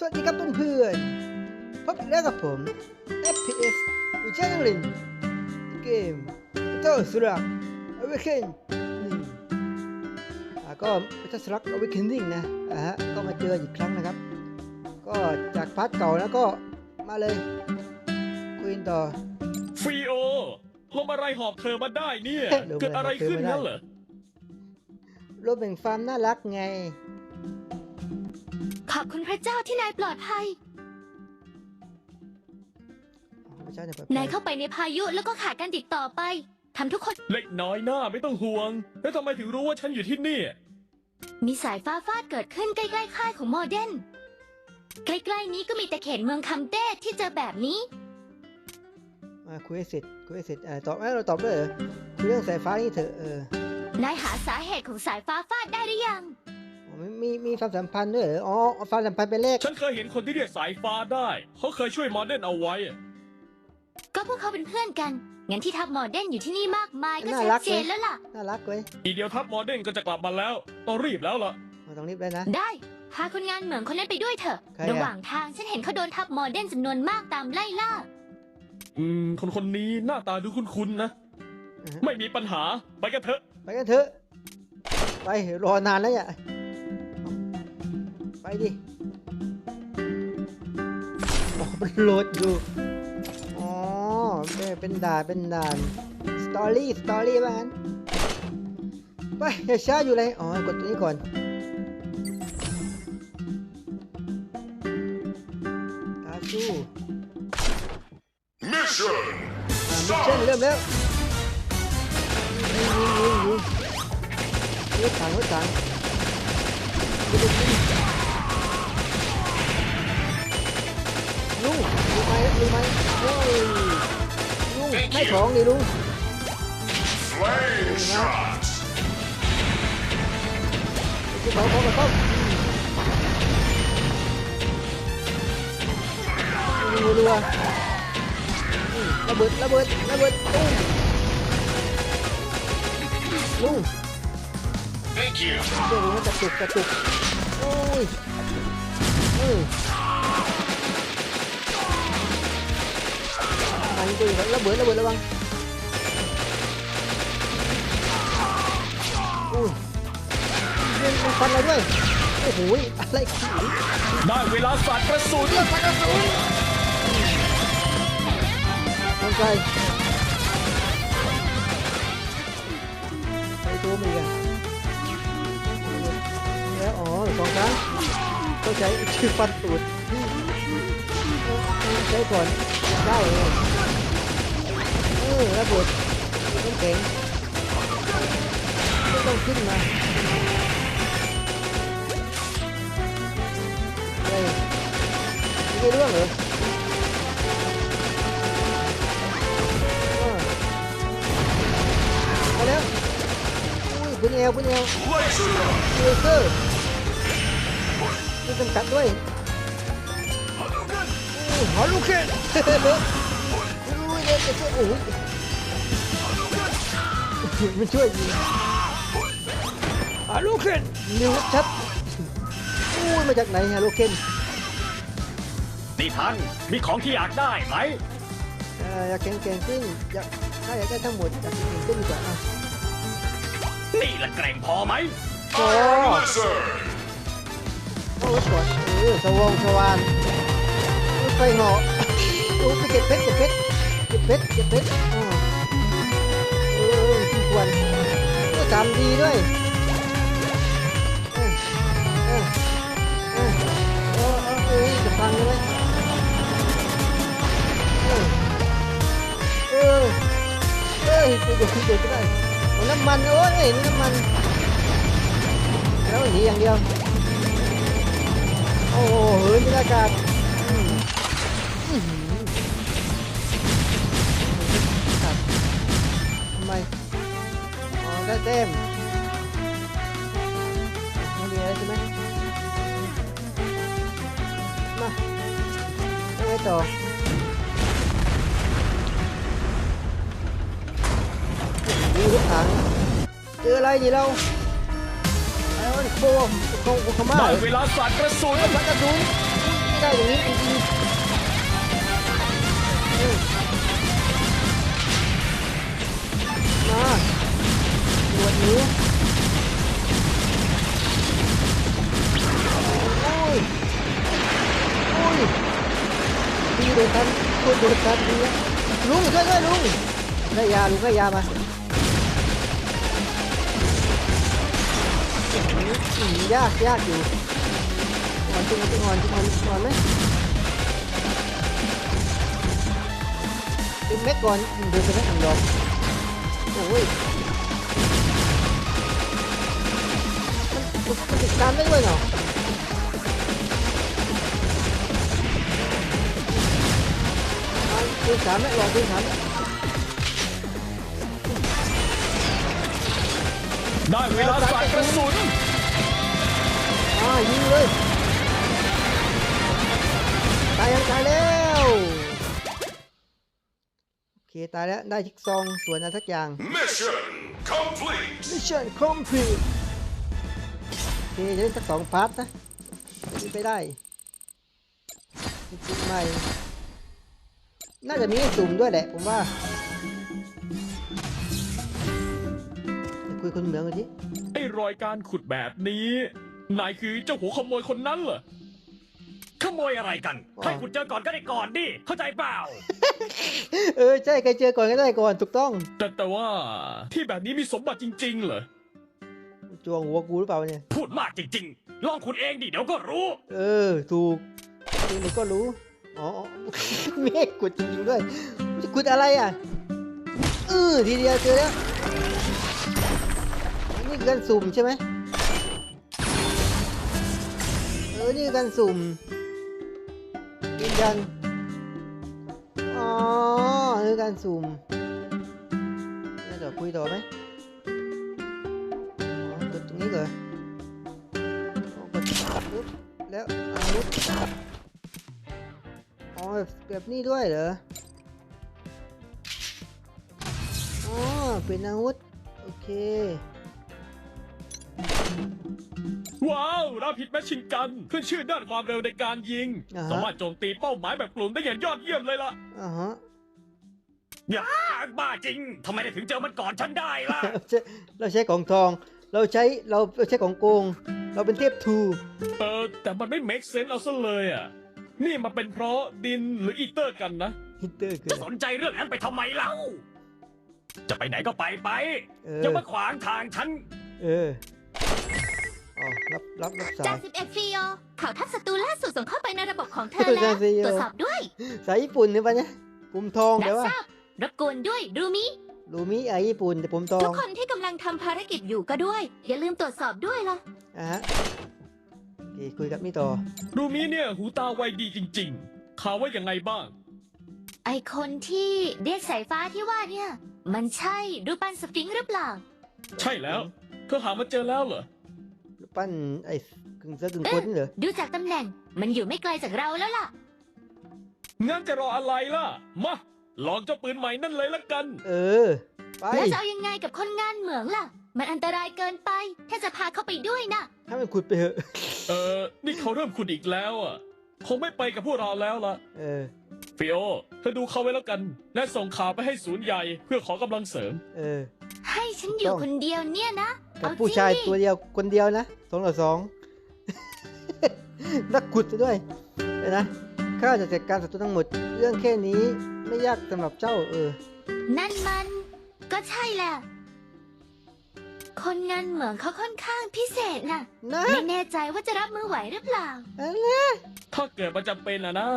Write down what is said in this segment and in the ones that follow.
สวัสดีครับเพื่อนๆพบอีกแล้วกับผม FPS วิชานังลินเกมเจ้าสุรักอเวกเคนนี่อ่าก็เจ้าสุรักอเวกเคนนิ่งนะอ่าฮะก็มาเจออีกครั้งนะครับ ก็จากพาร์ทเก่าแล้วก็มาเลยคุยกันต่อฟีโอลมอะไรหอบเธอมาได้เนี่ยลมอะไรเกิดอะไรขึ้นหอบเธอมาได้นั่นเหรอรวมแบ่งฟาร์มน่ารักไงข อบคุณพระเจ้าที่นายปลอดภัยอ๋อพระเจ้าจะเปิดนายเข้าไปในพายุแล้วก็ขาดการติดต่อไปทำทุกคนเล็กน้อยหน้าไม่ต้องห่วง แล้วทำไมถึงรู้ว่าฉันอยู่ที่นี่มีสายฟ้าฟาดเกิดขึ้นใกล้ๆค่ายของโมเดนใกล้ๆนี้ก็มีแต่เขตเมืองคัมเต้ที่เจอแบบนี้ อ่าคุยให้เสร็จคุยให้เสร็จอ่าตอบไม่เราตอบด้วยเหรอคุยเรื่องสายฟ้านี่เถอะเออนายหาสาเหตุของสายฟ้าฟาดได้หรือยังอ๋อ มีมีมีความสัมพันธ์ด้วยเหรออ๋อความสัมพันธ์เป็นเลข ฉันเคยเห็นคนที่เรียกสายฟ้าได้ เขาเคยช่วยมอร์เดนเอาไว้อะก็พวกเขาเป็นเพื่อนกัน งั้นที่ทัพโมเดนอยู่ที่นี่มากมายก็น่าชัรัดก เจเลยนแล้วล่ะ น่ารักเว้ยอีเดียวทัพมอร์เดนก็จะกลับมาแล้ว ต้องรีบแล้วล่ะ เราต้องรีบเลยนะ ได้ พาคนงานเหมืองคนนั้นไปด้วยเถอะ ใครอะ ระหว่างทางฉันเห็นเขาโดนทัพโมเดนจำนวนมากตามไล่ล่า อืม คนคนนี้หน้าตาดูคุ้นๆนะอ่าฮะไม่มีปัญหา ไปกันเถอะ ไปกันเถอะ ไปรอนานแล้วเนี่ย ไปดิอ๋อมันโหลดอยู่ อ๋อเป็นเป็นด่านเป็นด่าน สตอรี่สตอรี่ว่างั้นไปอย่าช้าอยู่เลย อ๋อ กดตัวนี้ก่อนตาสู้ Mission อ่ามิชชั่นเริ่มแล้วยิงยิงยิงยิงรถถังรถถัง ลุงลุงไหมลุงไหมโอ้ยลุงให้ของดิลุง Flame Shot จะเขาของกับเขายิงรัวๆอืมระเบิดระเบิดระเบิดตุ้มลุง Thank you เดี๋ยวมันกระตุกกระตุกโอ้ยเอ อมันก็อยู่แล้วระเบิดระเบิดระวังอุ้ยเล่นมันฟันเราด้วยโอ้โหอะไรขี้ได้เวลาสาดกระสุนเลือดฟันกระสุนลงไปไปตัวมันอีกอะแล้วอ๋อสองครั้งต้องใช้ชื่อฟันตูดใช้ก่อนได้เลยเออระเบิดต้องแข็งต้องขึ้นมาอะไรไม่รู้เหรอเอาแล้วอุ้ยคุณเอวคุณเอวเลเซอร์มีจำกัดด้วยอู้หอลูกเคนเฮ้ยเนี่ยจะช่วยโอ้ย มันช่วยยิงฮาลูกเคนนิ้วชัดอุ้ยมาจากไหนฮาลูกเคนนี่ท่านมีของที่อยากได้ไหมเอ่ออยากแข่งแข่งขึ้นอยากถ้าอยากได้ทั้งหมดอยากแข่งขึ้นดีกว่าอะนี่ละแกร่งพอไหมโอ้ Iron Laser ต้องรถก่อนเออสว่างสว่านรถไฟเหาะโอ้ไปเก็บเพชรเก็บเพชรเก็บเพชรเก็บเพชรอ่าเออที่ ควรก็ทำดีด้วยเออเออเออเออจะพังเลยเออเออเอ้ยกูจะคิดเดี๋ยวก็ได้เอาน้ำมันโอ้ยนี่น้ำมันแล้วหนีอย่างเดียว โอ้โหเหินบรรยากาศทำไม ได้เต็มไม่มีอะไรใช่ไหมมาเอาไว้ต่อดูรถถังเจออะไรดีเราไอ้วันโคโคโคขม่าได้เหรอเวลาสาดกระสุนพักกระสุนไม่ได้อย่างนี้จริงๆเออมา หนวดหนูโอ้ยโอ้ยดีโดนทันคตรโดนทันดีอะลุงช่วยด้วยลุงได้ยาลุงได้ยามาอืมยากยากอยู่อ่อนจริงงอนจริงอ่อนอ่อนไหมเป็นเม็ดก่อนเดินไปแค่หนึ่งดอกโอ้ย ติดตามได้ด้วยเหรอเอาตีสามไหมลองตีสามไหมได้เวลาสาดกระสุนอ่ายิงเลยตายยังตายแล้วโอเคตายแล้วได้ทิกซองส่วนอะไรสักอย่าง Mission complete. Mission complete โอ เคจะเล่นสักสองพาร์ทนะจะไปได้จริงๆไม่ น่าจะมีให้สุ่มด้วยแหละ ผมว่าไปคุยคนเหมืองกันทีไอ้รอยการขุดแบบนี้ นายคือเจ้าหัวขโมยคนนั้นเหรอ ขโมยอะไรกันให้คุณเจอก่อนก็ได้ก่อนดิ เข้าใจเปล่า เออ ใช่ ใครเจอก่อนก็ได้ก่อน ถูกต้อง แต่แต่ว่าที่แบบนี้มีสมบัติจริง ๆ เหรอจ วงหัวกูหรือเปล่าเนี่ย พูดมากจริงๆ ลองคุณเองดิเดี๋ยวก็รู้ เออ ถูกจริงๆก็รู้ อ๋อ เมฆกุดจริงๆด้วยมันจะกุดอะไรอะเออทีเดียวเจอแล้ว นี่คือการสุ่มใช่ไหมเออ นี่คือการสุ่มยืนยันอ๋อ นี่คือการสุ่มแล้วเดี๋ยวคุยต่อไหมอ๋อกดตรง นี้เหรออ๋อกดปุ๊บแล้วอาวุธอ๋อแบบแบบนี้ด้วยเหรอ อ๋อ เป็นอาวุธ โอเค ว้าวราผิดแมชชินกัน ขึ้นชื่อด้านความเร็วในการยิง อ่าฮะ สามารถโจมตีเป้าหมายแบบกลุ่มได้อย่างยอดเยี่ยมเลยล่ะอ่าฮะอย่าบ้าจริง ทำไมได้ถึงเจอมันก่อนฉันได้ล่ะ เราใช้เราใช้ของทอง เราใช้เราเราใช้ของโกง เราเป็นเทพทูเออแต่มันไม่ make sense เอาซะเลยอะ นี่มันเป็นเพราะดินหรืออีเตอร์กันนะ ฮิตเตอร์คือจะอะไรสนใจเรื่องนั้นไปทำไมเล่า จะไปไหนก็ไปไป เออย่าอมาขวางทางฉัน เอออ๋อรับรับรับสาจ่าย สิบเอ็ดฟิโอข่าวทัพศัตรูล่าสุดส่งเข้าไปในระบบของเธอจ่าแล้วสิบเอ็ดตรวจสอบด้วยสายญี่ปุ่นเนี่ยปะเนี่ยผมทองรัเดี๋บยวว่า ทราบรบกวนด้วยรูมิ รูมิไอญี่ปุ่นแต่ผมทอทุงกคนที่กำลังทำภารกิจอยู่ก็ด้วย อย่าลืมตรวจสอบด้วยล่ะ อะฮะโอเคคุยกับนี่ต่อรูมิเนี่ยหูตาไวดีจริงๆข่าวว่ายังไงบ้าง ไอคนที่เรียกสายฟ้าที่ว่าเนี่ย มันใช่รูปปั้นสฟิงค์หรือเปล่า ใช่แล้ว เธอหามาเจอแล้วเหรอปั้นไอ้กึ่งเสือกึ่งคนนี่เหรอดูจากตำแหน่ง มันอยู่ไม่ไกลจากเราแล้วล่ะ งั้นจะรออะไรล่ะ มา ลองเจ้าปืนใหม่นั่นเลยละกัน เออ ไป แล้วจะเอายังไงกับคนงานเหมืองล่ะ มันอันตรายเกินไป ถ้าจะพาเขาไปด้วยนะให้มันขุดไปเถอะ เออ นี่เขาเริ่มขุดอีกแล้วอะ คงไม่ไปกับพวกเราแล้วล่ะเออ ฟิโอ เธอดูเขาไว้แล้วกัน และส่งข่าวไปให้ศูนย์ใหญ่เพื่อขอกำลังเสริม เออ ให้ฉันอยู่คนเดียวเนี่ยนะ กับเอาผู้จริงชายดิตัวเดียวคนเดียวนะสองต่อสอง นักขุดซะด้วยเดี๋ยวนะข้าจะจัดการศัตรูทั้งหมด เรื่องแค่นี้ ไม่ยากสำหรับเจ้าเออ นั่นมัน ก็ใช่แหละ คนงานเหมืองเขาค่อนข้างพิเศษน่ะ นะ ไม่แน่ใจว่าจะรับมือไหวหรือเปล่าอะไรถ้าเกิดมันจำเป็นอะนะ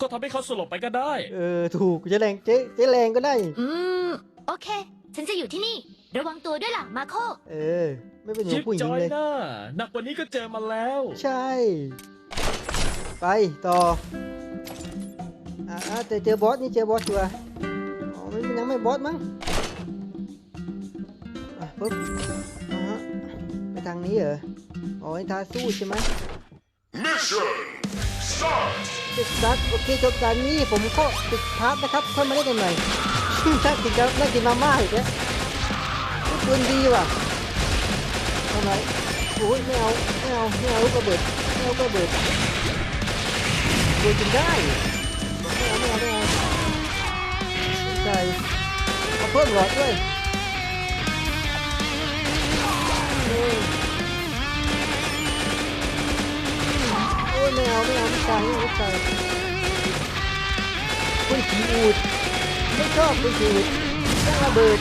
ก็ทำให้เขาสลบไปก็ได้ เออ ถูกเจ๊แรงเจ๊เจ๊แรงก็ได้ อืม โอเค ฉันจะอยู่ที่นี่ ระวังตัวด้วยล่ะมาโค เออ ไม่เป็นหนูชิปผู้หญิจงอยเลยนะหนักกว่านี้ก็เจอมาแล้ว ใช่ ไปต่อ อ่าอ่าแต่เจอบอสนี่เจอบอสตัวาอ๋อมันยังไม่บอสมั้งอะปุ๊บอ่าฮะไปทางนี้เหรออ๋อให้ทาสู้ใช่ไหม Mission start. ติดซัดโอเคจบการนี้ผมก็ติดพาร์ทนะครับค่อยมาเล่นกันใหม่น่ากินกับน่ากินมาม่าอีกแล้วทุกคนดีว่ะทำไมโอ้ยไม่เอาไม่เอาไม่เอาลูกระเบิดไม่เอาลูกระเบิดโดนจนได้ ไม่เอาไม่เอาไม่เอาใช่เอาเพิ่มหลอดด้วยโอ้ยไม่เอาไม่เอาไม่ตายไม่เอาไม่ตายคุณผีอูดไม่ชอบคุณผีอูดต้องระเบิด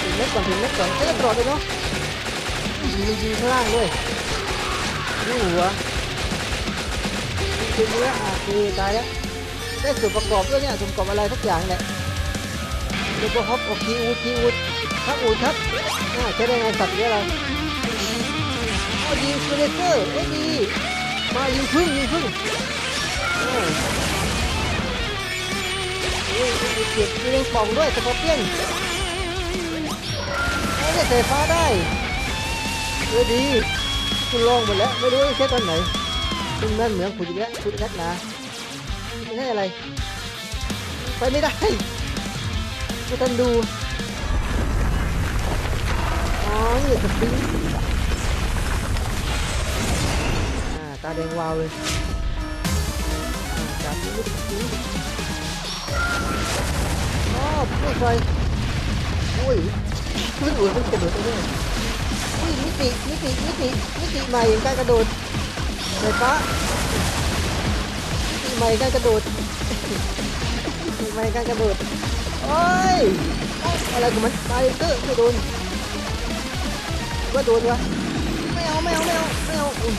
ถึงเม็ดก่อนถึงเม็ดก่อนเอ้ยหลอดเลยเนาะยิงยิงข้างล่างด้วยนี่หัว คือเนื้ออะคือตายแล้วได้ส่วนประกอบด้วยเนี่ยส่วนประกอบอะไรสักอย่างแหละเดี๋ยวก็ฮอปโอคีอูดคีอูดครับอูดครับอ่าใช้ได้ไงสัตว์เยอะเราเอายิงสเลเซอร์เอ้ดีมายิงพึ่งยิงพึ่งเออโอ้ยเก็บยิงป่องด้วยสกอร์เปียนเอ้ยใส่ฟ้าได้เออดีคุณลองหมดแล้วไม่รู้จะใช้ตอนไหน ซึ่งนั่นเหมือนขุดอีกแล้วขุดอีกแล้วนะไม่ใช่อะไร ไปไม่ได้ไม่ทันดู อ๋อนี่สปริงตาแดงวาวเลยอ่าจากนี้ลูกสปริงอ๋อไม่ไฟโอ้ยมันอุ่นมันกระโดดไปด้วยอุ้ยมิติมิติมิติมิติใหม่การกระโดด ไฟฟ้ามิติใหม่การกระโดดทำไมการกระโดดโอ้ยอะไรของมันตายเตอร์ไม่โดนว่าโดนวะไม่เอาไม่เอาไม่เอาไม่เอาอืม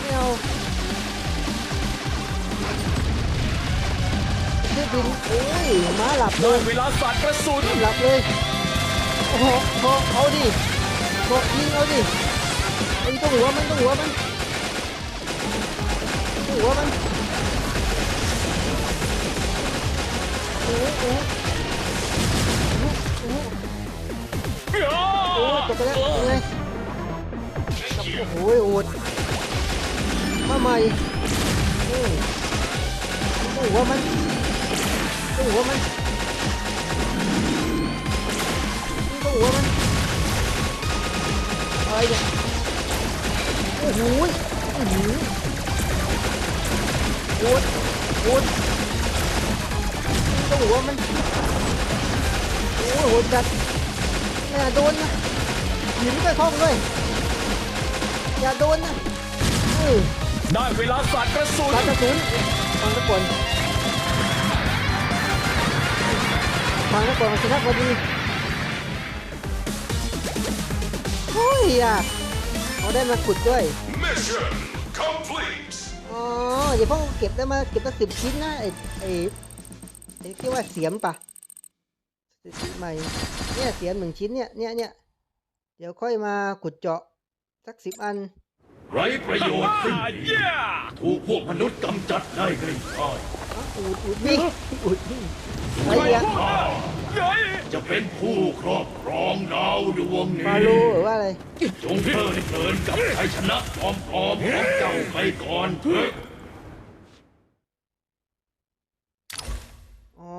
ไม่เอาชื่อบินโอ้ยม้าหลับเลได้ยเวลาสาดกระสุนหลับเลยโอ้โหโอ้เอาดิ โอ้ยิงเอาดิไอ้ต้องหัวมันต้องหัวมันต้องหัวมันโอ้โหโอ้โหโอ้โหโอ้โหจบไปแล้วยังไงโอ้โหโอดมาใหม่ต้องหัวมันต้องหัวมันต้องหัวมัน อะไรเนี่ยโอ้โหโอ้โหโอดโอดต้องหัวมันโอ้โหโหดจัดไม่าโดนนะหินไปคล้องด้วยอย่าโดนนะได้เวลาสาดกระสุนปากกระสุนฟังตะกอนฟังตะกอนสิครับพอดี อ้ยอะเขาได้มาขุดด้วย Mission complete. อ๋ออย่าเพิ่งเก็บได้มาเก็บตั้งสิบชิ้นนะไอ้ไอ้ไอ้ที่ว่าเสียมปะสิบใหม่เนี่ยเสียมหนึ่งชิ้นเนี่ยเนี่ยเนี่ยเดี๋ยวค่อยมาขุดเจาะสักสิบอันไรประโยชน์สิ้นอ่าดีเย้ถูกพวกมนุษย์กำจัดได้ง่ายอ๋ออูดอูดวิ่งอูดวิ่งอะไรเนี่ยเย้ยๆ จะเป็นผู้ครอบครองดาวดวงนี้ฟาโลหรือว่าอะไรจงเพลิดเพลินกับชัยชนะปลอมๆของเจ้าไปก่อนเถอะอ๋อ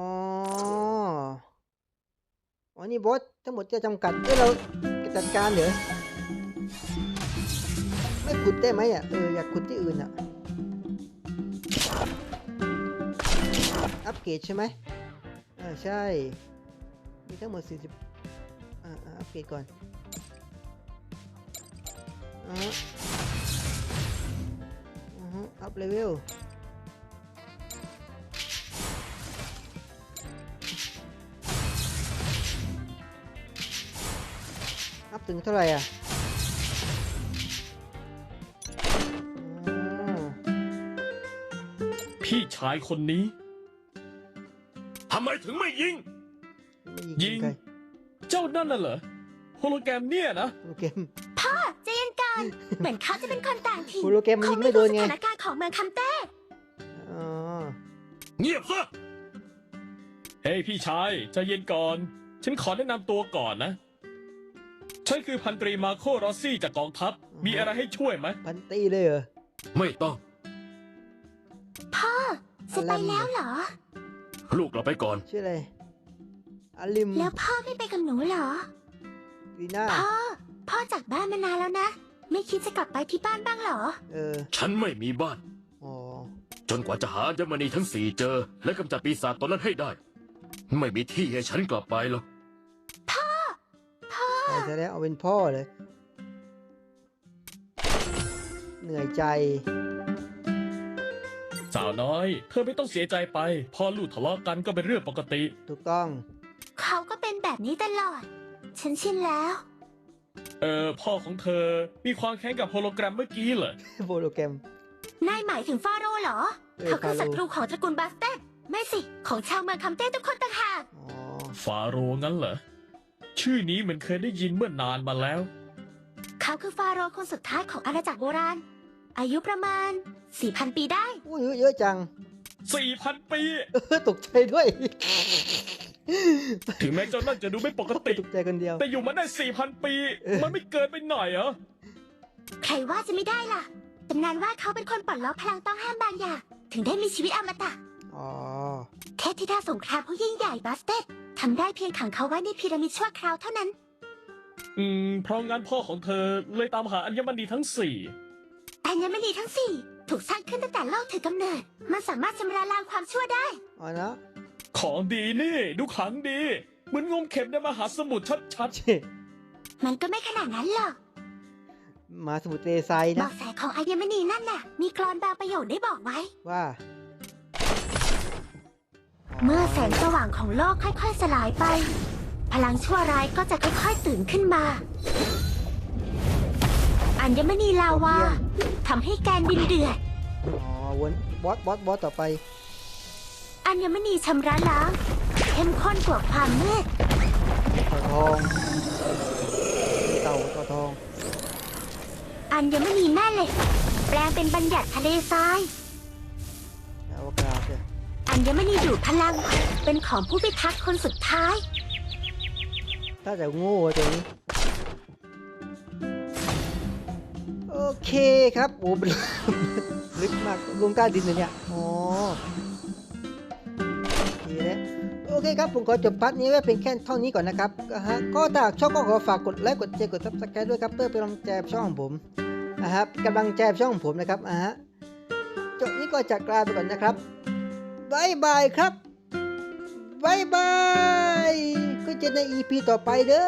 อ๋อนี่บอสทั้งหมดจะจำกัดให้เราจัดการเหรอไม่ขุดได้ไหมอะเอออยากขุดที่อื่นอะอัปเกรดใช่ไหมอ่าใช่ มีทั้งหมด 40อ่าอ่าอัปเกรดก่อนอ่าฮะอือฮึอัพเลเวลอัพถึงเท่าไหร่อะอ๋อพี่ชายคนนี้ ทำไมถึงไม่ยิง ไม่ยิยิงงใครเจ้านั่นน่ะเหรอโฮโลแกรมเนี่ยนะโปรแกรมใจเย็นก่อนเหมือนเขาจะเป็นคนต่างถิ่นโปรแกรมมันยิงไม่โดนไงสถานการณ์ของเมืองคำเต้อ๋อเงียบซะเฮ้ยพี่ชายใจเย็นก่อน ฉันขอแนะนำตัวก่อนนะ ฉันคือพันตรีมาโครอสซี่จากกองทัพ มีอะไรให้ช่วยไหม พันตีเลยเหรอ ไม่ต้อง พ่อจะไปอะไรแล้วเหรอ ลูกเราไปก่อน ชื่ออะไร อาลิมแล้วพ่อไม่ไปกับหนูเหรอลีน่า พ่อ พ่อจากบ้านมานานแล้วนะ ไม่คิดจะกลับไปที่บ้านบ้างเหรอ เออ ฉันไม่มีบ้าน อ๋อ จนกว่าจะหาอัญมณีทั้งสี่เจอ และกำจัดปีศาจตนนั้นให้ได้ ไม่มีที่ให้ฉันกลับไปหรอก ไปซะแล้วเอาเป็นพ่อเลย เหนื่อยใจ สาวน้อย เธอไม่ต้องเสียใจไป พ่อลูกทะเลาะกันก็เป็นเรื่องปกติ ถูกต้อง เขาก็เป็นแบบนี้ตลอด ฉันชินแล้ว เออพ่อของเธอมีความแค้นกับโฮโลแกรมเมื่อกี้เหรอ โปรแกรม นายหมายถึงฟาโร่เหรอ เออเขาคือฟาโร่ ศัตรูของตระกูลบาสเตนไม่สิ ของชาวเมืองคัมเต้ทุกคนต่างหาก อ๋อ ฟาโรห์งั้นเหรอ ชื่อนี้เหมือนเคยได้ยินเมื่อนานมาแล้ว เขาคือฟาโร่คนสุดท้ายของอาณาจักรโบราณ อายุประมาณ 4,000 ปีได้อู้เยอะเยอะจัง 4,000 ปี เออตกใจด้วย ถึงแม้เจ้านั่นจะดูไม่ปกติ ตกใจคนเดียว แต่อยู่มาได้ 4,000 ปีเออมันไม่เกินไปหน่อยเหรอ ใครว่าจะไม่ได้ล่ะตำนานว่าเขาเป็นคนปลดล็อกพลังต้องห้ามบางอย่าง ถึงได้มีชีวิตอมตะอ๋อแค่ที่ท่าสงครามผู้ยิ่งใหญ่บาสเตดทำได้เพียงขังเขาไว้ในพีระมิดชั่วคราวเท่านั้น อืม เพราะงั้นพ่อของเธอเลยตามหาอัญมณีทั้งสี่อัญมณีทั้งสี่ ถูกสร้างขึ้นตั้งแต่โลกถือกำเนิด มันสามารถชำระล้างความชั่วได้ อ๋อนะ ของดีนี่ ดูขลังดี เหมือนงมเข็มในมหาสมุทรชัดเช่มันก็ไม่ขนาดนั้นหรอกมาสมุทรเตไซบนะอกแสของอัญมณีนั่นน่ะ มีกรอนบางประโยคได้บอกไว้ ว่าเมื่อแสงสว่างของโลกค่อยๆ สลายไป พลังชั่วร้ายก็จะค่อยๆ ตื่นขึ้นมา อัญมณีลาวาทำให้แกนดินเดือด อ๋อวนบอสบอสบอสต่อไป อัญมณีชำระล้างเข้มข้นกว่าความมืดเต่าทองเต่าเต่าทองอัญมณีแม่เหล็กแปลงเป็นบัญญัติทะเลทรายอวกาศเนี่ยอัญมณีดูดพลัง เป็นของผู้พิทักษ์คนสุดท้ายถ้าจะโง่ตัวนี้โอเคครับโอ้เป็นลึกมากลงใต้ดินเลยเนี่ยอ๋อ โอเคแล้วโอเคครับ ผมขอจบพาร์ทนี้ไว้เป็นแค่เท่านี้ก่อนนะครับก็ฮะก็ถ้าชอบก็ขอฝากกดไลค์กดแชร์กดซับสไครต์ด้วยครับเพื่อเป็นกำลังใจช่องของผมนะครับกำลังใจช่องของผมนะครับอะฮะจบนี้ก็จะกลาไปก่อนนะครับบายบายครับบายบายก็เจอในอีพีต่อไปเด้อ